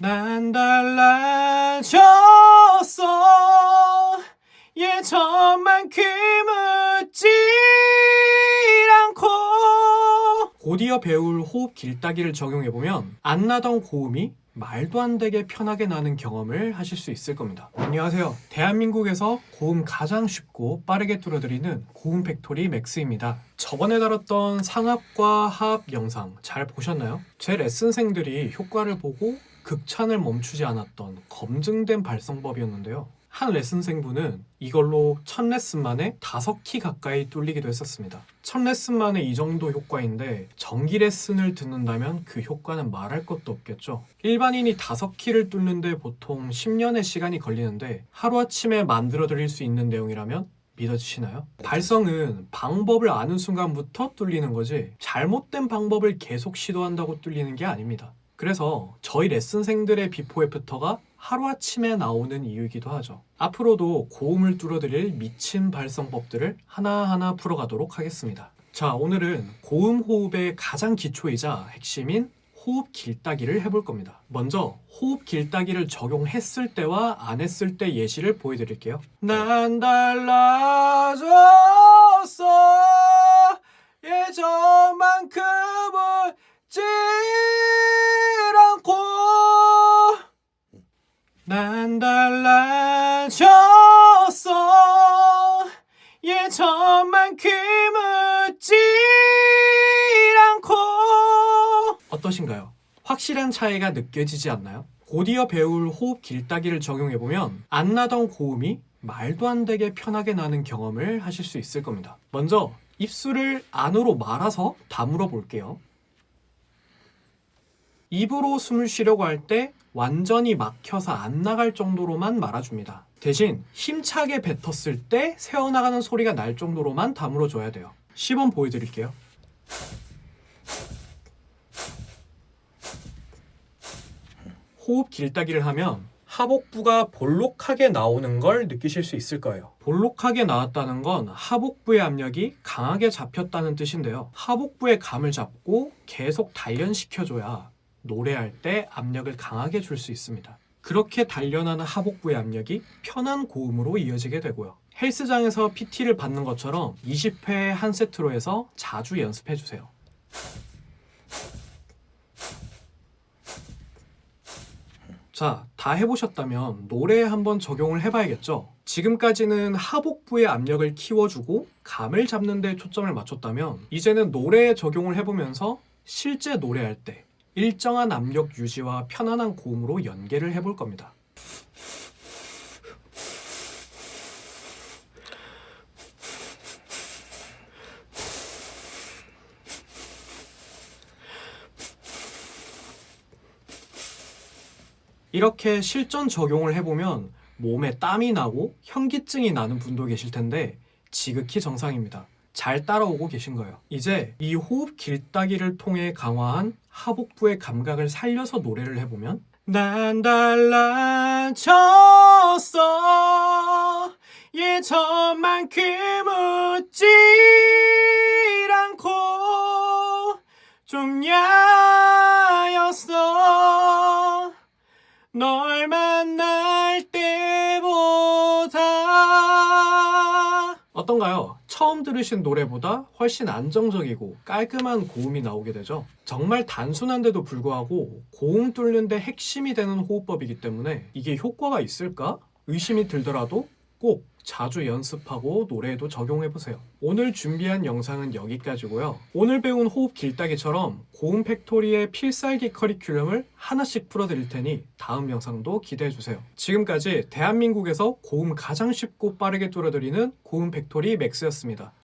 난 달라졌어 예전만큼 웃질 않고 곧이어 배울 호흡 길따기를 적용해보면 안 나던 고음이 말도 안 되게 편하게 나는 경험을 하실 수 있을 겁니다. 안녕하세요. 대한민국에서 고음 가장 쉽고 빠르게 뚫어드리는 고음 팩토리 맥스입니다. 저번에 다뤘던 상합과 하합 영상 잘 보셨나요? 제 레슨생들이 효과를 보고 극찬을 멈추지 않았던 검증된 발성법이었는데요. 한 레슨생분은 이걸로 첫 레슨 만에 다섯 키 가까이 뚫리기도 했었습니다. 첫 레슨 만에 이 정도 효과인데 정기 레슨을 듣는다면 그 효과는 말할 것도 없겠죠. 일반인이 다섯 키를 뚫는데 보통 10년의 시간이 걸리는데 하루아침에 만들어 드릴 수 있는 내용이라면 믿어지시나요? 발성은 방법을 아는 순간부터 뚫리는 거지 잘못된 방법을 계속 시도한다고 뚫리는 게 아닙니다. 그래서 저희 레슨생들의 비포 애프터가 하루아침에 나오는 이유이기도 하죠. 앞으로도 고음을 뚫어드릴 미친 발성법들을 하나하나 풀어가도록 하겠습니다. 자, 오늘은 고음 호흡의 가장 기초이자 핵심인 호흡 길따기를 해볼 겁니다. 먼저 호흡 길따기를 적용했을 때와 안 했을 때 예시를 보여드릴게요. 난 달라졌 난 달라졌어 예전만큼 웃질 않고 어떠신가요? 확실한 차이가 느껴지지 않나요? 곧이어 배울 호흡 길따기를 적용해보면 안 나던 고음이 말도 안 되게 편하게 나는 경험을 하실 수 있을 겁니다. 먼저 입술을 안으로 말아서 다물어 볼게요. 입으로 숨을 쉬려고 할 때 완전히 막혀서 안 나갈 정도로만 말아줍니다. 대신 힘차게 뱉었을 때 새어나가는 소리가 날 정도로만 다물어 줘야 돼요. 시범 보여드릴게요. 호흡 길따기를 하면 하복부가 볼록하게 나오는 걸 느끼실 수 있을 거예요. 볼록하게 나왔다는 건 하복부의 압력이 강하게 잡혔다는 뜻인데요. 하복부의 감을 잡고 계속 단련시켜줘야 노래할 때 압력을 강하게 줄 수 있습니다. 그렇게 단련하는 하복부의 압력이 편한 고음으로 이어지게 되고요. 헬스장에서 PT를 받는 것처럼 20회 한 세트로 해서 자주 연습해 주세요. 자, 다 해보셨다면 노래에 한번 적용을 해봐야겠죠? 지금까지는 하복부의 압력을 키워주고 감을 잡는 데 초점을 맞췄다면 이제는 노래에 적용을 해보면서 실제 노래할 때 일정한 압력 유지와 편안한 고음으로 연계를 해볼 겁니다. 이렇게 실전 적용을 해보면 몸에 땀이 나고 현기증이 나는 분도 계실 텐데 지극히 정상입니다. 잘 따라오고 계신 거예요. 이제 이 호흡 길따기를 통해 강화한 하복부의 감각을 살려서 노래를 해보면 난 달라졌어 예전만큼 웃질 않고 좀 야였어 널 어떤가요? 처음 들으신 노래보다 훨씬 안정적이고 깔끔한 고음이 나오게 되죠. 정말 단순한데도 불구하고 고음 뚫는데 핵심이 되는 호흡법이기 때문에 이게 효과가 있을까? 의심이 들더라도 꼭 자주 연습하고 노래에도 적용해 보세요. 오늘 준비한 영상은 여기까지고요. 오늘 배운 호흡 길따기처럼 고음 팩토리의 필살기 커리큘럼을 하나씩 풀어드릴 테니 다음 영상도 기대해 주세요. 지금까지 대한민국에서 고음 가장 쉽고 빠르게 뚫어드리는 고음 팩토리 맥스였습니다.